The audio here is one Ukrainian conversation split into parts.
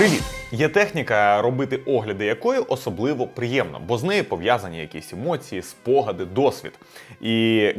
Привіт! Є техніка, робити огляди якої особливо приємно, бо з нею пов'язані якісь емоції, спогади, досвід. І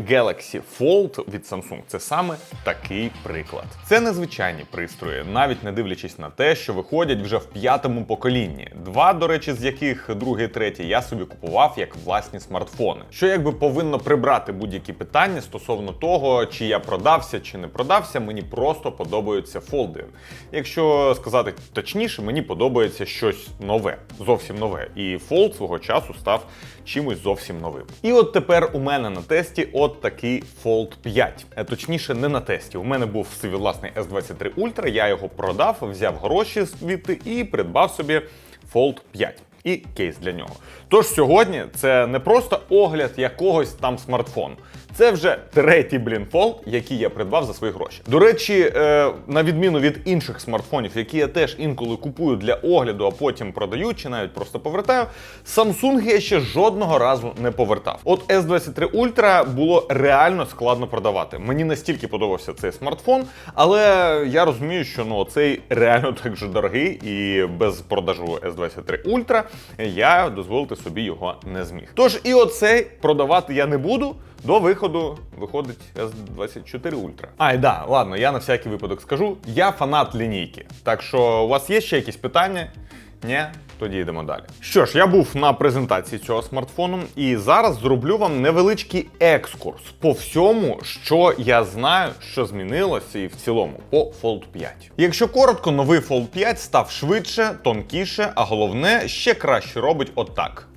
Galaxy Fold від Samsung це саме такий приклад. Це незвичайні пристрої, навіть не дивлячись на те, що виходять вже в п'ятому поколінні. Два, до речі, з яких другий, третій я собі купував як власні смартфони. Що якби повинно прибрати будь-які питання стосовно того, чи я продався, чи не продався, мені просто подобаються фолди. Якщо сказати точніше, мені подобається щось нове, зовсім нове. І фолд свого часу став чимось зовсім новим. І от тепер у мене на тесті от такий Fold 5. Е, Точніше, не на тесті. У мене був свій власний S23 Ultra, я його продав, взяв гроші звідти і придбав собі Fold 5 і кейс для нього. Тож сьогодні це не просто огляд якогось там смартфону. Це вже третій блін фолд, який я придбав за свої гроші. До речі, е, на відміну від інших смартфонів, які я теж інколи купую для огляду, а потім продаю чи навіть просто повертаю, Samsung я ще жодного разу не повертав. От S23 Ultra було реально складно продавати. Мені настільки подобався цей смартфон, але я розумію, що ну цей реально так же дорогий, і без продажу S23 Ultra я дозволити собі його не зміг. Тож і оцей продавати я не буду. До виходу виходить S24 Ultra. Ай, да, ладно, я на всякий випадок скажу. Я фанат лінійки. Так що у вас є ще якісь питання? Ні? Тоді йдемо далі. Що ж, я був на презентації цього смартфону, і зараз зроблю вам невеличкий екскурс по всьому, що я знаю, що змінилося і в цілому по Fold 5. Якщо коротко, новий Fold 5 став швидше, тонкіше, а головне ще краще робить отак.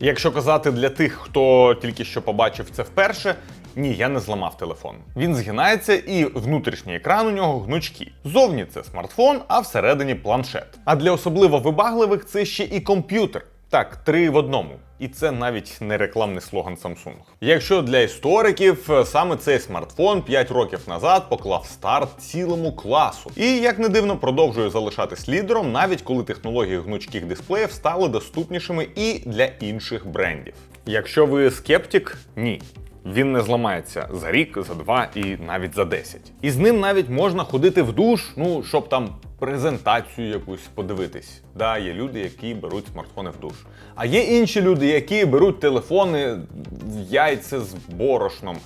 Якщо казати для тих, хто тільки що побачив це вперше, ні, я не зламав телефон. Він згинається, і внутрішній екран у нього гнучкий. Зовні це смартфон, а всередині планшет. А для особливо вибагливих це ще і комп'ютер. Так, три в одному. І це навіть не рекламний слоган Samsung. Якщо для істориків саме цей смартфон 5 років назад поклав старт цілому класу. І як не дивно, продовжує залишатись лідером, навіть коли технології гнучких дисплеїв стали доступнішими і для інших брендів. Якщо ви скептик, ні. Він не зламається за рік, за два і навіть за 10. І з ним навіть можна ходити в душ, ну щоб там презентацію якусь подивитись. Да, є люди, які беруть смартфони в душ. А є інші люди, які беруть телефони в яйця з борошном.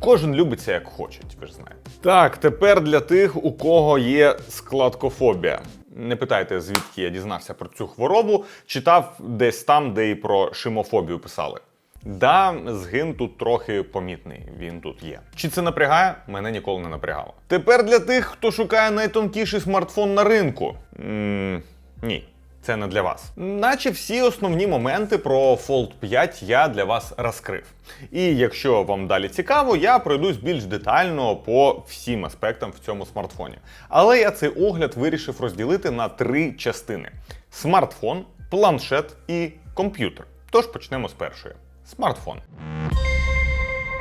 Кожен любить це як хоче, ви ж знаєте. Так, тепер для тих, у кого є складкофобія. Не питайте, звідки я дізнався про цю хворобу. Читав десь там, де і про шимофобію писали. Да, згин тут трохи помітний, він тут є. Чи це напрягає? Мене ніколи не напрягало. Тепер для тих, хто шукає найтонкіший смартфон на ринку. м ні. Це не для вас. Наче всі основні моменти про Fold 5 я для вас розкрив. І якщо вам далі цікаво, я пройдусь більш детально по всім аспектам в цьому смартфоні. Але я цей огляд вирішив розділити на три частини: смартфон, планшет і комп'ютер. Тож почнемо з першої. Смартфон.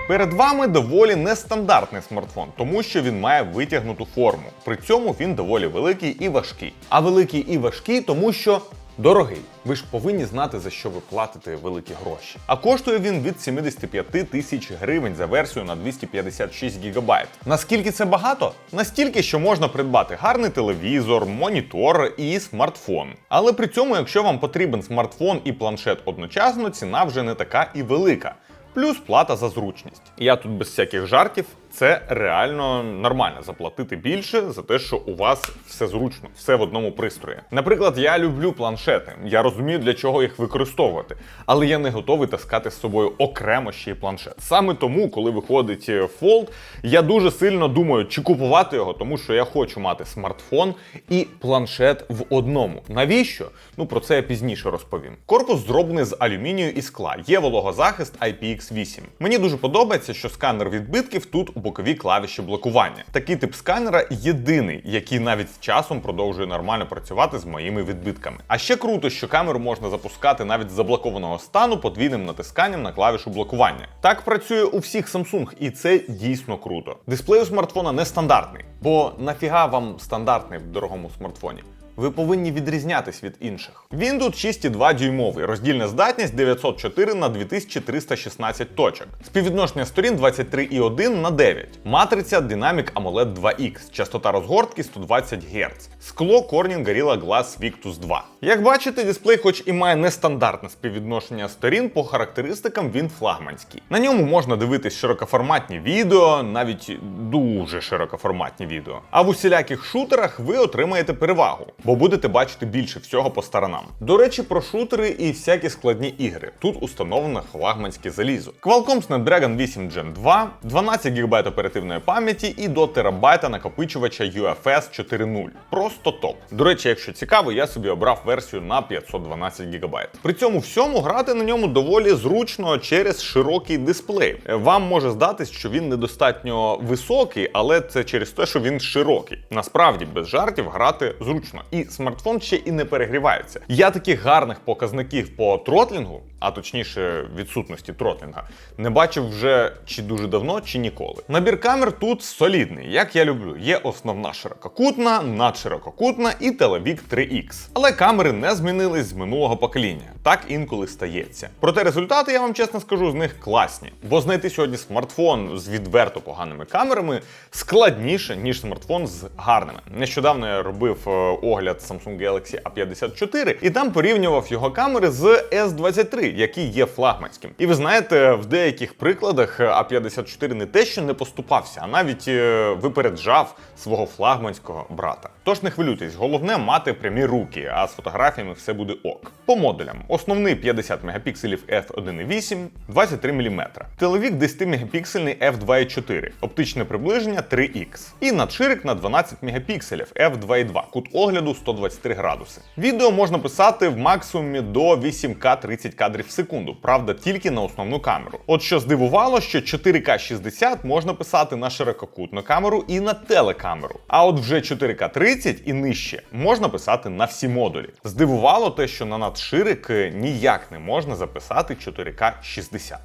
Перед вами доволі нестандартний смартфон, тому що він має витягнуту форму. При цьому він доволі великий і важкий. А великий і важкий, тому що дорогий. Ви ж повинні знати, за що ви платите великі гроші. А коштує він від 75 тисяч гривень за версію на 256 гігабайт. Наскільки це багато? Настільки, що можна придбати гарний телевізор, монітор і смартфон. Але при цьому, якщо вам потрібен смартфон і планшет одночасно, ціна вже не така і велика. Плюс плата за зручність. Я тут без всяких жартів. Це реально нормально заплатити більше за те, що у вас все зручно, все в одному пристрої. Наприклад, я люблю планшети. Я розумію, для чого їх використовувати, але я не готовий таскати з собою окремо ще й планшет. Саме тому, коли виходить Fold, я дуже сильно думаю, чи купувати його, тому що я хочу мати смартфон і планшет в одному. Навіщо? Ну про це я пізніше розповім. Корпус зроблений з алюмінію і скла. Є вологозахист IPX8. Мені дуже подобається, що сканер відбитків тут у боковій клавіші блокування. Такий тип сканера єдиний, який навіть з часом продовжує нормально працювати з моїми відбитками. А ще круто, що камеру можна запускати навіть з заблокованого стану подвійним натисканням на клавішу блокування. Так працює у всіх Samsung, і це дійсно круто. Дисплей у смартфона нестандартний, бо нафіга вам стандартний в дорогому смартфоні? Ви повинні відрізнятись від інших. Він тут 6,2 дюймовий, роздільна здатність 904 на 2316 точок. Співвідношення сторін 23,1 на 9. Матриця Dynamic AMOLED 2X, частота розгортки 120 Гц. Скло Corning Gorilla Glass Victus 2. Як бачите, дисплей, хоч і має нестандартне співвідношення сторін, по характеристикам він флагманський. На ньому можна дивитись широкоформатні відео, навіть дуже широкоформатні відео. А в усіляких шутерах ви отримаєте перевагу, бо будете бачити більше всього по сторонам. До речі, про шутери і всякі складні ігри. Тут установлено флагманське залізо. Qualcomm Snapdragon 8 Gen 2, 12 ГБ оперативної пам'яті і до терабайта накопичувача UFS 4.0. Просто топ. До речі, якщо цікаво, я собі обрав версію на 512 ГБ. При цьому всьому грати на ньому доволі зручно через широкий дисплей. Вам може здатись, що він недостатньо високий, але це через те, що він широкий. Насправді без жартів грати зручно, і смартфон ще і не перегрівається. Я таких гарних показників по тротлінгу, а точніше відсутності тротлінга, не бачив вже чи дуже давно, чи ніколи. Набір камер тут солідний, як я люблю. Є основна ширококутна, надширококутна і телевік 3X. Але камери не змінились з минулого покоління. Так інколи стається. Проте результати, я вам чесно скажу, з них класні. Бо знайти сьогодні смартфон з відверто поганими камерами складніше, ніж смартфон з гарними. Нещодавно я робив е, огляд Samsung Galaxy A54 і там порівнював його камери з S23, який є флагманським. І ви знаєте, в деяких прикладах A54 не те, що не поступався, а навіть е, випереджав свого флагманського брата. Тож не хвилюйтесь, головне мати прямі руки, а з фотографіями все буде ок. По модулям: основний 50 мегапікселів f1.8, 23 мм, телевік 10 мегапіксельний f2.4, оптичне приближення 3x і надширик на 12 мегапікселів f2.2, кут огляду 123 градуси. Відео можна писати в максимумі до 8К 30 кадрів в секунду, правда, тільки на основну камеру. От що здивувало, що 4К 60 можна писати на ширококутну камеру і на телекамеру. А от вже 4К 30 і нижче можна писати на всі модулі. Здивувало те, що на надширик ніяк не можна записати 4К 60.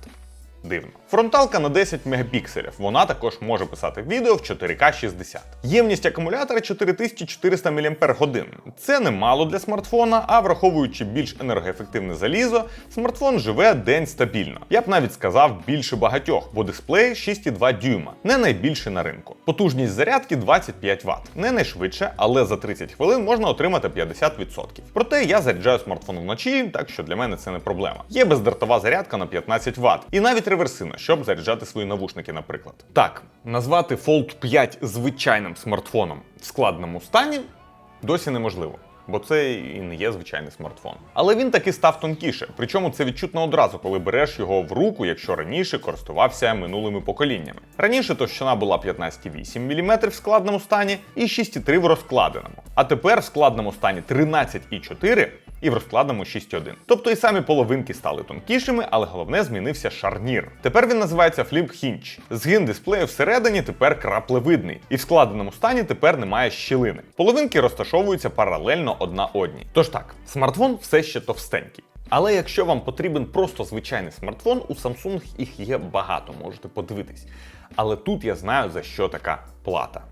Дивно. Фронталка на 10 мегапікселів. Вона також може писати відео в 4К 60. Ємність акумулятора 4400 мАч. Це немало для смартфона, а враховуючи більш енергоефективне залізо, смартфон живе день стабільно. Я б навіть сказав більше багатьох, бо дисплей 6,2 дюйма, не найбільший на ринку. Потужність зарядки 25 Вт. Не найшвидше, але за 30 хвилин можна отримати 50%. Проте я заряджаю смартфон вночі, так що для мене це не проблема. Є бездротова зарядка на 15 Вт. І навіть реверсивна, щоб заряджати свої навушники, наприклад. Так, назвати Fold 5 звичайним смартфоном в складному стані досі неможливо. Бо це і не є звичайний смартфон. Але він таки став тонкіше. Причому це відчутно одразу, коли береш його в руку, якщо раніше користувався минулими поколіннями. Раніше товщина була 15,8 мм в складному стані і 6,3 в розкладеному. А тепер в складному стані 13,4 і в розкладному 6.1. Тобто і самі половинки стали тонкішими, але головне змінився шарнір. Тепер він називається Flip Hinge. Згин дисплею всередині тепер краплевидний, і в складеному стані тепер немає щілини. Половинки розташовуються паралельно одна одній. Тож так, смартфон все ще товстенький. Але якщо вам потрібен просто звичайний смартфон, у Samsung їх є багато, можете подивитись. Але тут я знаю за що така плата.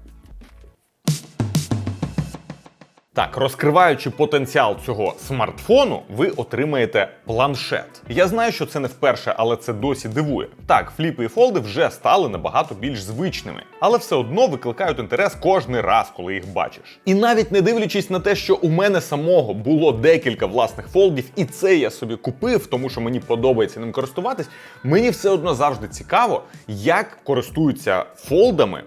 Так, розкриваючи потенціал цього смартфону, ви отримаєте планшет. Я знаю, що це не вперше, але це досі дивує. Так, фліпи і фолди вже стали набагато більш звичними, але все одно викликають інтерес кожний раз, коли їх бачиш. І навіть не дивлячись на те, що у мене самого було декілька власних фолдів, і це я собі купив, тому що мені подобається ним користуватись. Мені все одно завжди цікаво, як користуються фолдами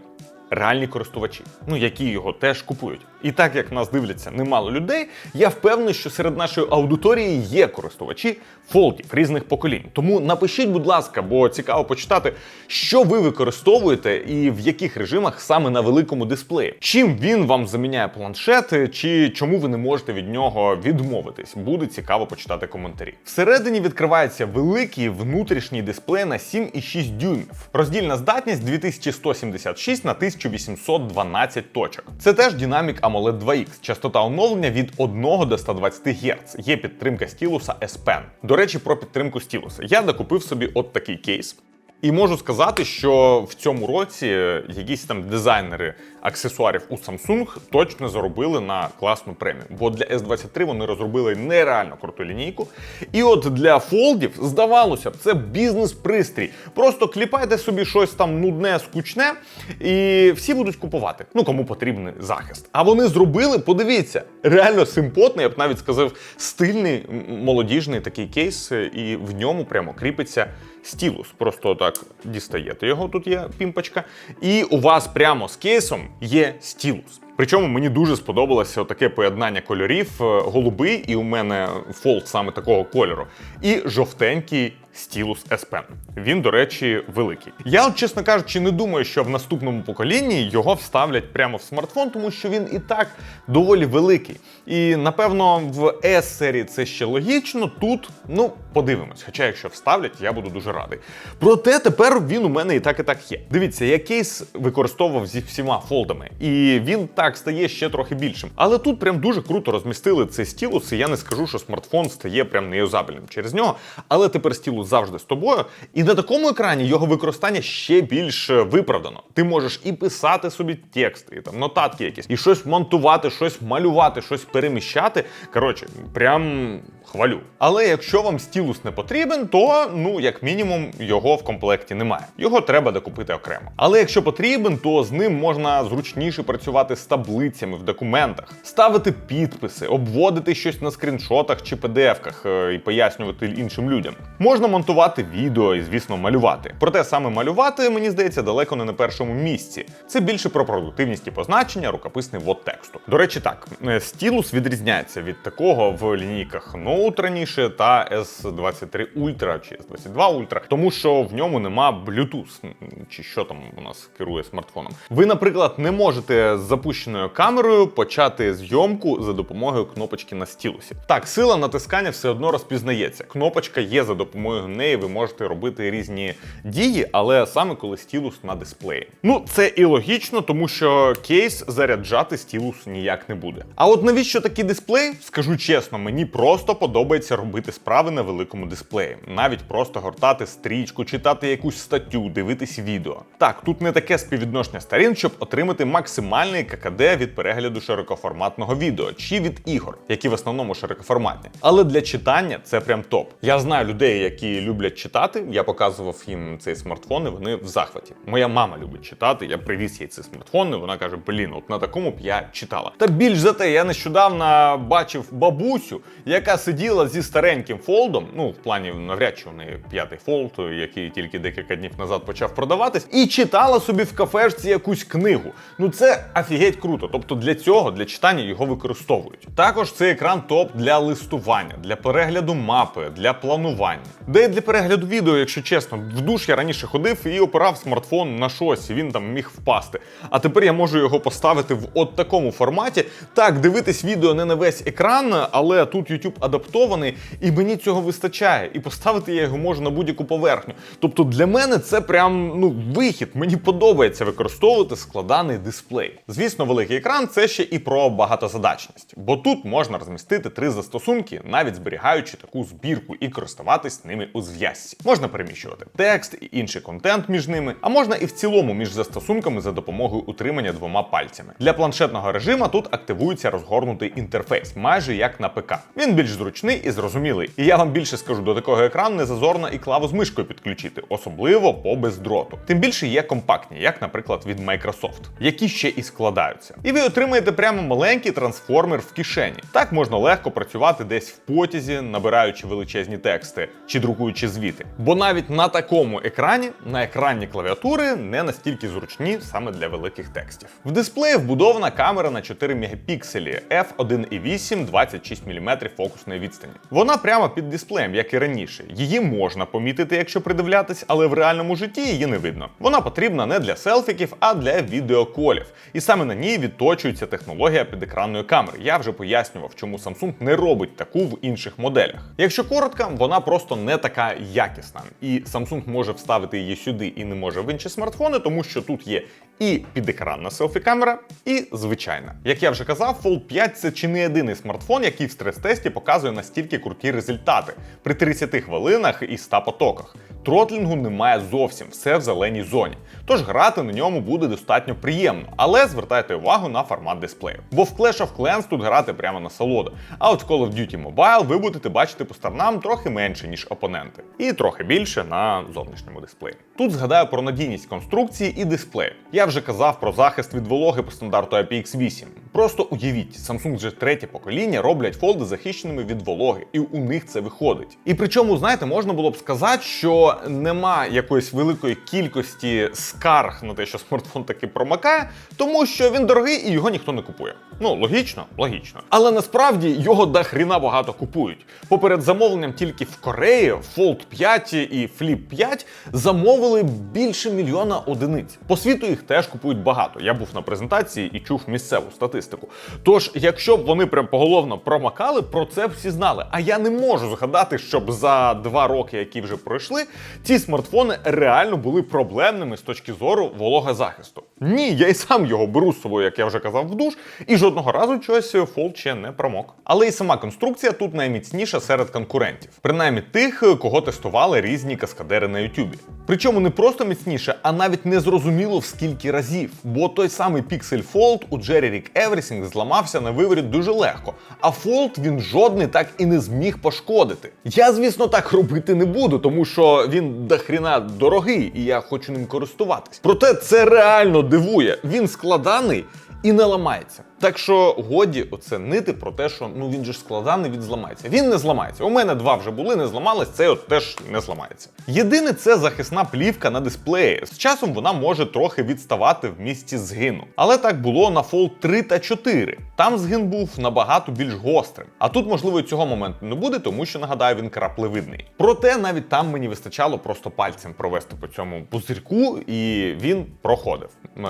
реальні користувачі, ну які його теж купують. І так як нас дивляться немало людей, я впевнений, що серед нашої аудиторії є користувачі фолдів різних поколінь. Тому напишіть, будь ласка, бо цікаво почитати, що ви використовуєте і в яких режимах саме на великому дисплеї. Чим він вам заміняє планшет, чи чому ви не можете від нього відмовитись? Буде цікаво почитати коментарі. Всередині відкривається великий внутрішній дисплей на 7,6 дюймів. Роздільна здатність 2176 на 1812 точок. Це теж динамік AMOLED 2X, частота оновлення від 1 до 120 Гц. Є підтримка стілуса S Pen. До речі, про підтримку стілуса. Я докупив собі от такий кейс. І можу сказати, що в цьому році якісь там дизайнери аксесуарів у Samsung точно заробили на класну премію. Бо для S23 вони розробили нереально круту лінійку. І от для фолдів, здавалося б, це бізнес-пристрій. Просто кліпайте собі щось там нудне, скучне, і всі будуть купувати. Ну кому потрібний захист. А вони зробили, подивіться, реально симпотний, я б навіть сказав, стильний, молодіжний такий кейс, і в ньому прямо кріпиться стілус. Просто так дістаєте його, тут є пімпочка, і у вас прямо з кейсом є стілус. Причому мені дуже сподобалося таке поєднання кольорів: е, голубий, і у мене фолд саме такого кольору, і жовтенький стілус S Pen. Він, до речі, великий. Я, от, чесно кажучи, не думаю, що в наступному поколінні його вставлять прямо в смартфон, тому що він і так доволі великий. І напевно в S серії це ще логічно. Тут ну подивимось. Хоча, якщо вставлять, я буду дуже радий. Проте тепер він у мене і так, і так є. Дивіться, я кейс використовував зі всіма фолдами, і він так стає ще трохи більшим. Але тут прям дуже круто розмістили цей стілус, і я не скажу, що смартфон стає прям неюзабельним через нього. Але тепер стілус завжди з тобою. І на такому екрані його використання ще більш е, виправдано. Ти можеш і писати собі тексти, і там нотатки якісь, і щось монтувати, щось малювати, щось переміщати. Коротше, прям хвалю. Але якщо вам стілус не потрібен, то ну як мінімум його в комплекті немає. Його треба докупити окремо. Але якщо потрібен, то з ним можна зручніше працювати з таблицями в документах, ставити підписи, обводити щось на скріншотах чи PDF-ках е, і пояснювати іншим людям. Можна монтувати відео і, звісно, малювати. Проте саме малювати, мені здається, далеко не на першому місці. Це більше про продуктивність і позначення, рукописний ввод тексту. До речі, так, е, стілус відрізняється від такого в лінійках Note раніше та S23 Ultra чи S22 Ultra, тому що в ньому нема Bluetooth, чи що там у нас керує смартфоном. Ви, наприклад, не можете з запущеною камерою почати зйомку за допомогою кнопочки на стілусі. Так, сила натискання все одно розпізнається. Кнопочка є за допомогою неї, ви можете робити різні дії, але саме коли стілус на дисплеї. Ну, це і логічно, тому що кейс заряджати стілус ніяк не буде. А от навіщо такий дисплей? Скажу чесно, мені просто подобається робити справи на великому дисплеї. Навіть просто гортати стрічку, читати якусь статтю, дивитись відео. Так, тут не таке співвідношення сторін, щоб отримати максимальний ККД від перегляду широкоформатного відео чи від ігор, які в основному широкоформатні. Але для читання це прям топ. Я знаю людей, які люблять читати. Я показував їм цей смартфон, і вони в захваті. Моя мама любить читати. Я привіз їй цей смартфон, і вона каже: Блін, от на такому б я читала. Та більш за те, я нещодавно бачив бабусю, яка сиділа зі стареньким фолдом. Ну, в плані навряд чи неї п'ятий фолд, який тільки декілька днів назад почав продаватись, і читала собі в кафешці якусь книгу. Ну це офігеть круто. Тобто для цього, для читання його використовують. Також цей екран топ для листування, для перегляду мапи, для планування. Де для перегляду відео, якщо чесно, в душ я раніше ходив і опирав смартфон на щось, він там міг впасти. А тепер я можу його поставити в от такому форматі. Так, дивитись відео не на весь екран, але тут YouTube адаптований, і мені цього вистачає. І поставити я його можу на будь-яку поверхню. Тобто для мене це прям ну вихід. Мені подобається використовувати складаний дисплей. Звісно, великий екран це ще і про багатозадачність, бо тут можна розмістити три застосунки, навіть зберігаючи таку збірку і користуватись ними у зв'язці. Можна переміщувати текст і інший контент між ними, а можна і в цілому між застосунками за допомогою утримання двома пальцями. Для планшетного режиму тут активується розгорнутий інтерфейс, майже як на ПК. Він більш зручний і зрозумілий. І я вам більше скажу, до такого екрану не зазорно і клаву з мишкою підключити, особливо по бездроту. Тим більше є компактні, як, наприклад, від Microsoft, які ще і складаються. І ви отримаєте прямо маленький трансформер в кишені. Так можна легко працювати десь в потязі, набираючи величезні тексти чи друкуючи звіти. Бо навіть на такому екрані, на екранні клавіатури не настільки зручні саме для великих текстів. В дисплеї вбудована камера на 4 мегапікселі f1.8 26 мм фокусної відстані. Вона прямо під дисплеєм, як і раніше. Її можна помітити, якщо придивлятись, але в реальному житті її не видно. Вона потрібна не для селфіків, а для відеоколів. І саме на ній відточується технологія підекранної камери. Я вже пояснював, чому Samsung не робить таку в інших моделях. Якщо коротко, вона просто не така якісна, і Samsung може вставити її сюди і не може в інші смартфони, тому що тут є і підекранна селфі-камера, і звичайна. Як я вже казав, Fold 5 це чи не єдиний смартфон, який в стрес-тесті показує настільки круті результати при 30 хвилинах і 100 потоках. Тротлінгу немає зовсім, все в зеленій зоні. Тож грати на ньому буде достатньо приємно, але звертайте увагу на формат дисплею. Бо в Clash of Clans тут грати прямо насолода. А от в Call of Duty Mobile ви будете бачити по сторонам трохи менше, ніж опоненти, і трохи більше на зовнішньому дисплеї. Тут згадаю про надійність конструкції і дисплею. Я вже казав про захист від вологи по стандарту IPX8. Просто уявіть, Samsung вже третє покоління роблять фолди захищеними від вологи, і у них це виходить. І причому, знаєте, можна було б сказати, що нема якоїсь великої кількості скарг на те, що смартфон таки промакає, тому що він дорогий і його ніхто не купує. Ну, логічно, логічно. Але насправді його до хріна багато купують. Поперед замовленням тільки в Кореї Fold 5 і Flip 5 замовили більше мільйона одиниць. По світу їх теж купують багато. Я був на презентації і чув місцеву статистику. Тож, якщо б вони прям поголовно промакали, про це всі знали. А я не можу згадати, щоб за два роки, які вже пройшли, ці смартфони реально були проблемними з точки зору вологозахисту. Ні, я і сам його беру з собою, як я вже казав, в душ, і жодного разу чогось Fold ще не промок. Але і сама конструкція тут найміцніша серед конкурентів, принаймні тих, кого тестували різні каскадери на Ютубі. Причому не просто міцніше, а навіть не зрозуміло в скільки разів. Бо той самий Pixel Fold у Jerry Rig Everything зламався на виворіт дуже легко, а Fold він жодний так і не зміг пошкодити. Я, звісно, так робити не буду, тому що він дохріна дорогий, і я хочу ним користуватись. Проте це реально дивує. Він складаний і не ламається. Так що годі оце нити про те, що ну він же ж складаний, він зламається. Він не зламається. У мене два вже були, не зламались, цей от теж не зламається. Єдине, це захисна плівка на дисплеї. З часом вона може трохи відставати в місці згину. Але так було на Fold 3 та 4. Там згин був набагато більш гострим. А тут, можливо, цього моменту не буде, тому що нагадаю, він краплевидний. Проте навіть там мені вистачало просто пальцем провести по цьому пузирьку, і він проходив.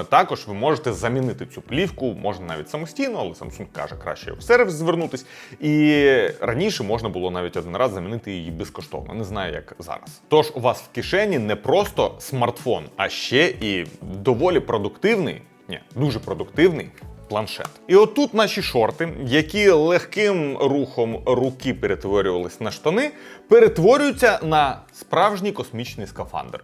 Також ви можете замінити цю плівку, можна навіть самостійно, але Samsung каже, краще в сервіс звернутись. І раніше можна було навіть один раз замінити її безкоштовно. Не знаю, як зараз. Тож у вас в кишені не просто смартфон, а ще і доволі продуктивний, ні, дуже продуктивний. Планшет. І отут наші шорти, які легким рухом руки перетворювались на штани, перетворюються на справжній космічний скафандр.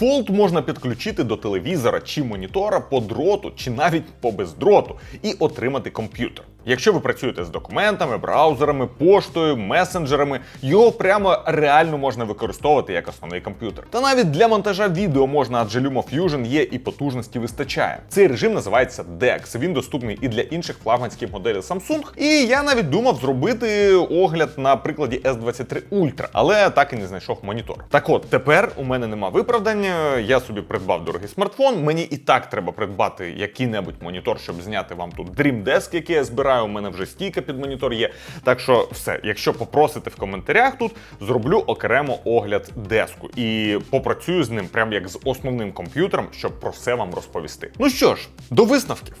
Fold можна підключити до телевізора чи монітора по дроту, чи навіть по бездроту, і отримати комп'ютер. Якщо ви працюєте з документами, браузерами, поштою, месенджерами, його прямо реально можна використовувати як основний комп'ютер. Та навіть для монтажа відео можна, адже LumaFusion є і потужності вистачає. Цей режим називається DeX. Він доступний і для інших флагманських моделей Samsung. І я навіть думав зробити огляд на прикладі S23 Ultra, але так і не знайшов монітор. Так от тепер у мене нема виправдання. Я собі придбав дорогий смартфон. Мені і так треба придбати який-небудь монітор, щоб зняти вам тут Dream Desk, який я збираю. У мене вже стійка під монітор є. Так що все, якщо попросите в коментарях тут, зроблю окремо огляд деску і попрацюю з ним прям як з основним комп'ютером, щоб про все вам розповісти. Ну що ж, до висновків.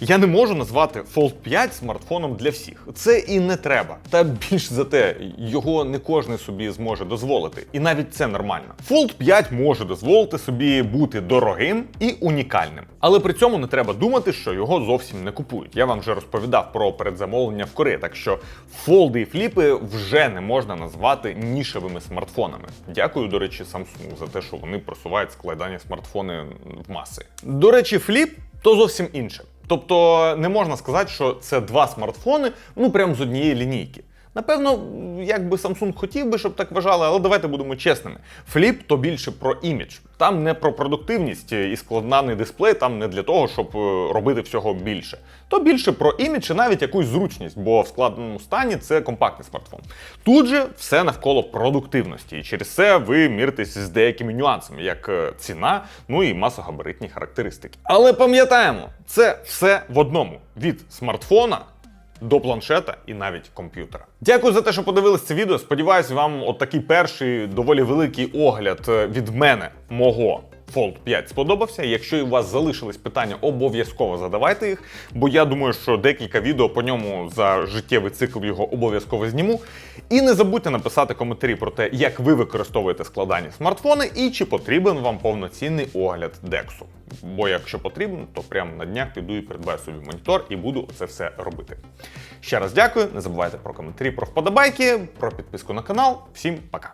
Я не можу назвати Fold 5 смартфоном для всіх. Це і не треба. Та більш за те, його не кожен собі зможе дозволити. І навіть це нормально. Fold 5 може дозволити собі бути дорогим і унікальним. Але при цьому не треба думати, що його зовсім не купують. Я вам вже розповідав про передзамовлення в Кореї, так що фолди і фліпи вже не можна назвати нішевими смартфонами. Дякую, до речі, Samsung за те, що вони просувають складання смартфони в маси. До речі, фліп то зовсім інше. Тобто не можна сказати, що це два смартфони, ну прям з однієї лінійки. Напевно, якби Samsung хотів би, щоб так вважали, але давайте будемо чесними. Фліп то більше про імідж. Там не про продуктивність і складнаний дисплей, там не для того, щоб е, робити всього більше. То більше про імідж і навіть якусь зручність, бо в складному стані це компактний смартфон. Тут же все навколо продуктивності, і через це ви міритесь з деякими нюансами, як е, ціна, ну і масогабаритні характеристики. Але пам'ятаємо, це все в одному: від смартфона до планшета і навіть комп'ютера. Дякую за те, що подивились це відео. Сподіваюсь, вам от такий перший доволі великий огляд е, від мене мого. Fold 5 сподобався. Якщо у вас залишились питання, обов'язково задавайте їх, бо я думаю, що декілька відео по ньому за життєвий цикл його обов'язково зніму. І не забудьте написати коментарі про те, як ви використовуєте складані смартфони і чи потрібен вам повноцінний огляд Дексу. Бо якщо потрібно, то прямо на днях піду і придбаю собі монітор і буду це все робити. Ще раз дякую, не забувайте про коментарі, про вподобайки, про підписку на канал. Всім пока!